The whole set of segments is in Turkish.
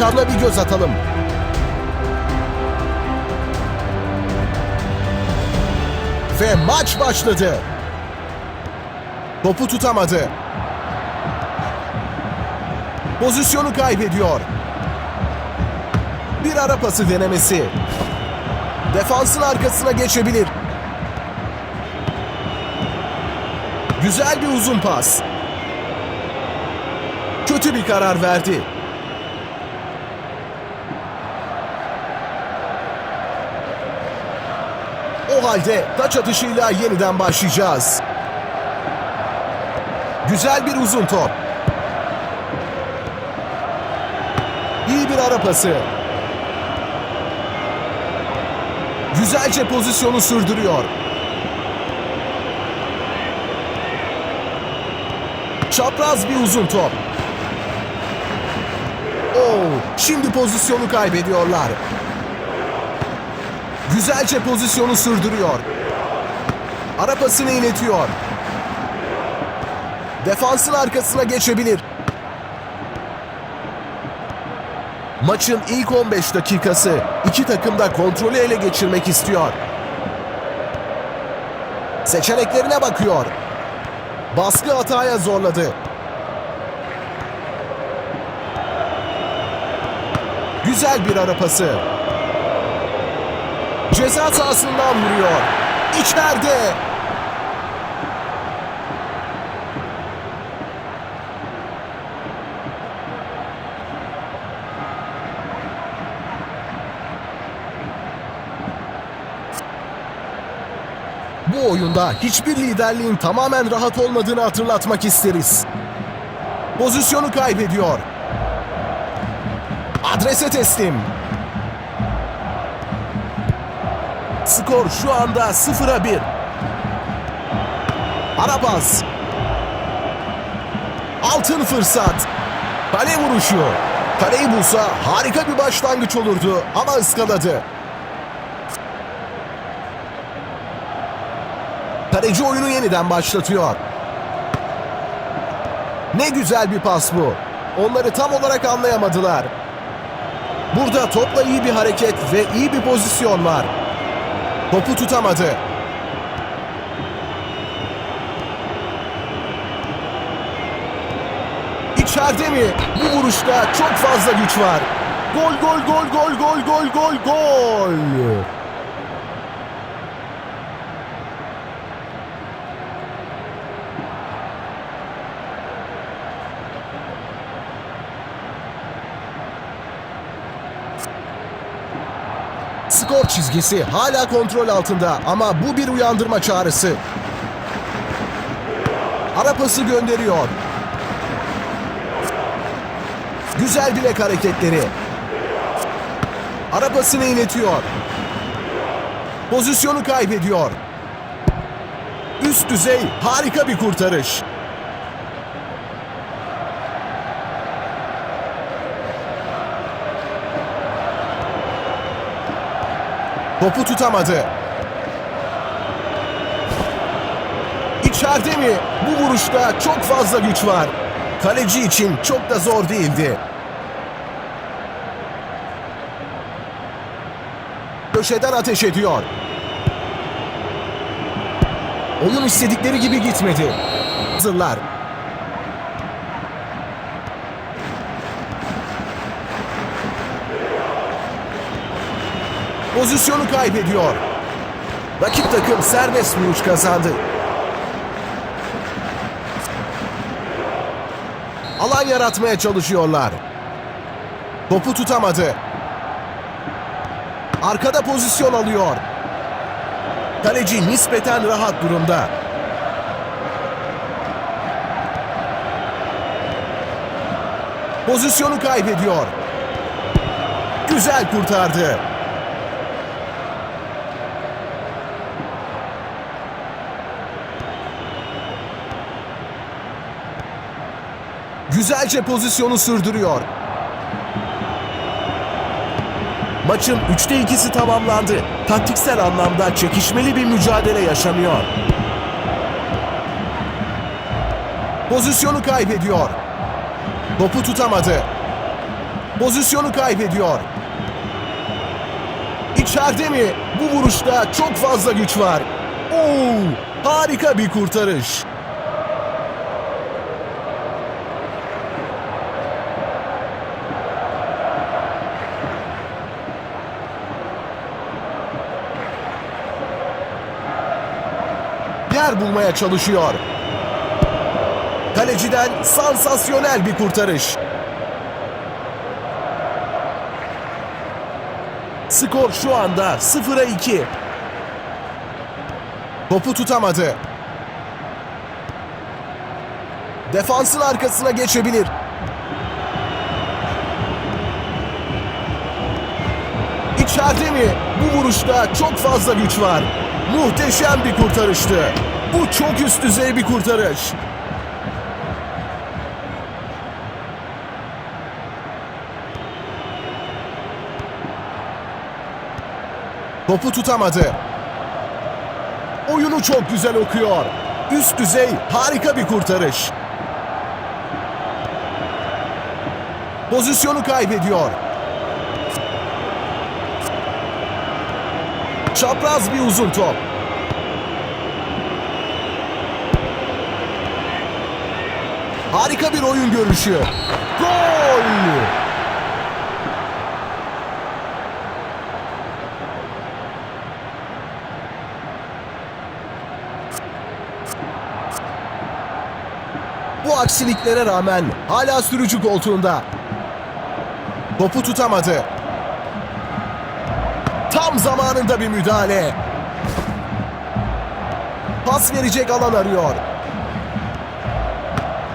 Tabla bir göz atalım. Ve maç başladı. Topu tutamadı. Pozisyonu kaybediyor. Bir ara pası denemesi. Defansın arkasına geçebilir. Güzel bir uzun pas. Kötü bir karar verdi. O halde taç atışıyla yeniden başlayacağız. Güzel bir uzun top. İyi bir ara pası. Güzelce pozisyonu sürdürüyor. Çapraz bir uzun top. Oo, şimdi pozisyonu kaybediyorlar. Güzelce pozisyonu sürdürüyor. Ara pasını iletiyor. Defansın arkasına geçebilir. Maçın ilk 15 dakikası iki takım da kontrolü ele geçirmek istiyor. Seçeneklerine bakıyor. Baskı hataya zorladı. Güzel bir ara pası. Ceza sahasından vuruyor. İçeride. Bu oyunda hiçbir liderliğin tamamen rahat olmadığını hatırlatmak isteriz. Pozisyonu kaybediyor. Adrese teslim. Skor şu anda 0'a 1. Arabaz. Altın fırsat. Kale vuruşu. Kaleyi bulsa harika bir başlangıç olurdu ama ıskaladı. Kaleci oyunu yeniden başlatıyor. Ne güzel bir pas bu. Onları tam olarak anlayamadılar. Burada topla iyi bir hareket ve iyi bir pozisyon var. Topu tutamadı. İçeride mi? Bu vuruşta çok fazla güç var. Gol gol gol gol gol gol gol gol. Skor çizgisi hala kontrol altında ama bu bir uyandırma çağrısı. Ara pası gönderiyor. Güzel bilek hareketleri. Ara pasını iletiyor. Pozisyonu kaybediyor. Üst düzey harika bir kurtarış. Topu tutamadı. İçeride mi? Bu vuruşta çok fazla güç var. Kaleci için çok da zor değildi. Köşeden ateş ediyor. Oyun istedikleri gibi gitmedi. Hazırlar. Pozisyonu kaybediyor. Rakip takım serbest vuruş kazandı. Alan yaratmaya çalışıyorlar. Topu tutamadı. Arkada pozisyon alıyor. Kaleci nispeten rahat durumda. Pozisyonu kaybediyor. Güzel kurtardı. Güzelce pozisyonu sürdürüyor. Maçın 3'te 2'si tamamlandı. Taktiksel anlamda çekişmeli bir mücadele yaşanıyor. Pozisyonu kaybediyor. Topu tutamadı. Pozisyonu kaybediyor. İçeride mi? Bu vuruşta çok fazla güç var. Oo, harika bir kurtarış. Yer bulmaya çalışıyor. Kaleciden sansasyonel bir kurtarış. Skor şu anda 0'a 2. Topu tutamadı. Defansın arkasına geçebilir. İçeride mi? Bu vuruşta çok fazla güç var. Muhteşem bir kurtarıştı. Bu çok üst düzey bir kurtarış. Topu tutamadı. Oyunu çok güzel okuyor. Üst düzey harika bir kurtarış. Pozisyonu kaybediyor. Çapraz bir uzun top. Harika bir oyun görüşü. Gol! Bu aksiliklere rağmen hala sürücü koltuğunda. Topu tutamadı. Tam zamanında bir müdahale. Pas verecek alan arıyor.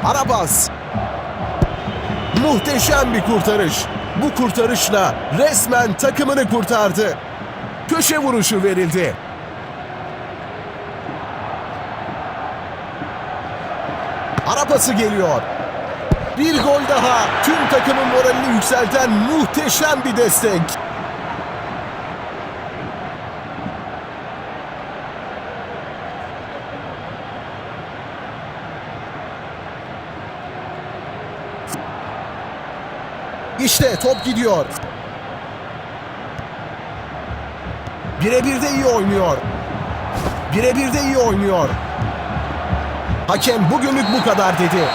Arabas. Muhteşem bir kurtarış. Bu kurtarışla resmen takımını kurtardı. Köşe vuruşu verildi. Arapası geliyor. Bir gol daha. Tüm takımın moralini yükselten muhteşem bir destek. İşte top gidiyor. Birebir de iyi oynuyor. Birebir de iyi oynuyor. Hakem bugünlük bu kadar dedi.